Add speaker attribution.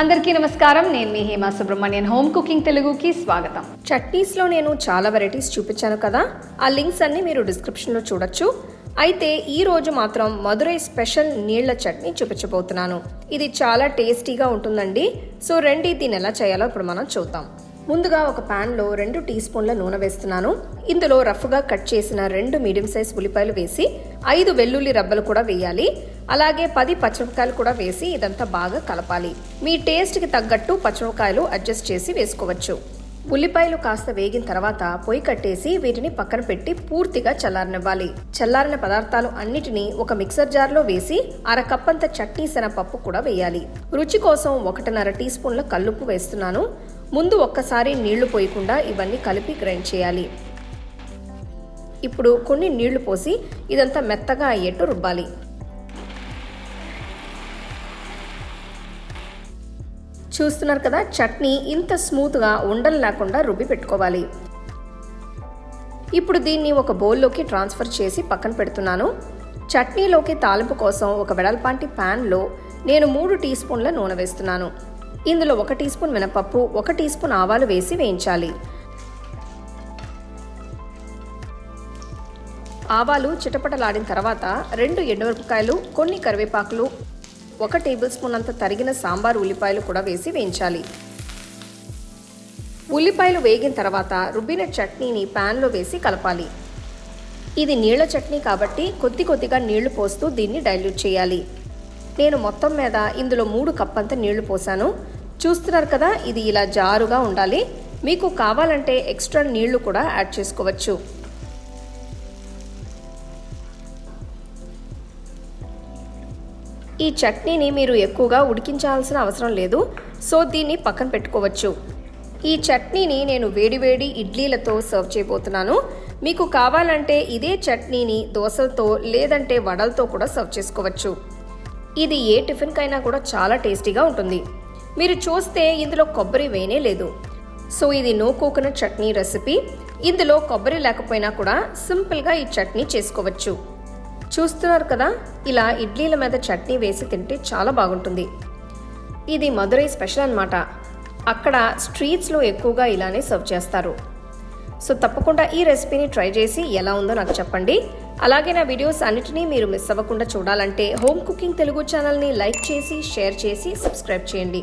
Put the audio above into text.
Speaker 1: అందరికీ నమస్కారం. నేను మీ హేమా సుబ్రహ్మణ్యన్. హోమ్ కుకింగ్ తెలుగుకి స్వాగతం.
Speaker 2: చట్నీస్లో నేను చాలా వెరైటీస్ చూపించాను కదా ఆ లింక్స్ అన్ని మీరు డిస్క్రిప్షన్లో చూడొచ్చు. అయితే ఈ రోజు మాత్రం మధురై స్పెషల్ నీళ్ళ చట్నీ చూపించబోతున్నాను. ఇది చాలా టేస్టీగా ఉంటుందండి. సో రండి దీన్ని ఎలా చేయాలో ఇప్పుడు మనం చూద్దాం. ముందుగా ఒక ప్యాన్లో రెండు టీ స్పూన్ల నూనె వేస్తున్నాను. ఇందులో రఫ్గా కట్ చేసిన రెండు మీడియం సైజ్ ఉల్లిపాయలు వేసి ఐదు వెల్లుల్లి రబ్బలు కూడా వేయాలి. అలాగే పది పచ్చిమిరపకాయలు కూడా వేసి ఇదంతా బాగా కలపాలి. మీ టేస్ట్కి తగ్గట్టు పచ్చిమిరపకాయలు అడ్జస్ట్ చేసి వేసుకోవచ్చు. ఉల్లిపాయలు కాస్త వేగిన తర్వాత పొయ్యి కట్టేసి వీటిని పక్కన పెట్టి పూర్తిగా చల్లారనివ్వాలి. చల్లారిన పదార్థాలు అన్నిటినీ ఒక మిక్సర్ జార్లో వేసి అర కప్పంత చట్నీ శనపప్పు కూడా వేయాలి. రుచి కోసం ఒకటిన్నర టీ స్పూన్ల కల్లుప్పు వేస్తున్నాను. ముందు ఒక్కసారి నీళ్ళు పోయకుండా ఇవన్నీ కలిపి గ్రైండ్ చేయాలి. ఇప్పుడు కొన్ని నీళ్ళు పోసి ఇదంతా మెత్తగా అయ్యేట్టు రుబ్బాలి. చూస్తున్నారు కదా చట్నీ ఇంత స్మూత్గా ఉండలు లేకుండా రుబ్బి పెట్టుకోవాలి. ఇప్పుడు దీన్ని ఒక బౌల్లోకి ట్రాన్స్ఫర్ చేసి పక్కన పెడుతున్నాను. చట్నీలోకి తాలింపు కోసం ఒక వెడల్పాంటి ప్యాన్లో నేను మూడు టీ స్పూన్ల నూనె వేస్తున్నాను. ఇందులో ఒక టీ స్పూన్ మినపప్పు ఒక టీ స్పూన్ ఆవాలు వేసి వేయించాలి. ఆవాలు చిటపటలాడిన తర్వాత రెండు ఎండుమిరపకాయలు కొన్ని కరివేపాకులు ఒక టేబుల్ స్పూన్ అంత తరిగిన సాంబార్ ఉల్లిపాయలు కూడా వేసి వేయించాలి. ఉల్లిపాయలు వేగిన తర్వాత రుబ్బిన చట్నీని ప్యాన్లో వేసి కలపాలి. ఇది నీళ్ళ చట్నీ కాబట్టి కొద్ది కొద్దిగా నీళ్ళు పోస్తూ దీన్ని డైల్యూట్ చేయాలి. నేను మొత్తం మీద ఇందులో మూడు కప్పంత నీళ్ళు పోసాను. చూస్తున్నారు కదా ఇది ఇలా జారుగా ఉండాలి. మీకు కావాలంటే ఎక్స్ట్రా నీళ్ళు కూడా యాడ్ చేసుకోవచ్చు. ఈ చట్నీని మీరు ఎక్కువగా ఉడికించాల్సిన అవసరం లేదు. సో దీన్ని పక్కన పెట్టుకోవచ్చు. ఈ చట్నీని నేను వేడివేడి ఇడ్లీలతో సర్వ్ చేయబోతున్నాను. మీకు కావాలంటే ఇదే చట్నీని దోశలతో లేదంటే వడలతో కూడా సర్వ్ చేసుకోవచ్చు. ఇది ఏ టిఫిన్కైనా కూడా చాలా టేస్టీగా ఉంటుంది. మీరు చూస్తే ఇందులో కొబ్బరి వేయనే లేదు. సో ఇది నో కోకోనట్ చట్నీ రెసిపీ. ఇందులో కొబ్బరి లేకపోయినా కూడా సింపుల్గా ఈ చట్నీ చేసుకోవచ్చు. చూస్తున్నారు కదా ఇలా ఇడ్లీల మీద చట్నీ వేసి తింటే చాలా బాగుంటుంది. ఇది మధురై స్పెషల్ అన్నమాట. అక్కడ స్ట్రీట్స్లో ఎక్కువగా ఇలానే సర్వ్ చేస్తారు. సో తప్పకుండా ఈ రెసిపీని ట్రై చేసి ఎలా ఉందో నాకు చెప్పండి. అలాగే నా వీడియోస్ అన్నిటినీ మీరు మిస్ అవ్వకుండా చూడాలంటే హోమ్ కుకింగ్ తెలుగు ఛానల్ని లైక్ చేసి షేర్ చేసి సబ్స్క్రైబ్ చేయండి.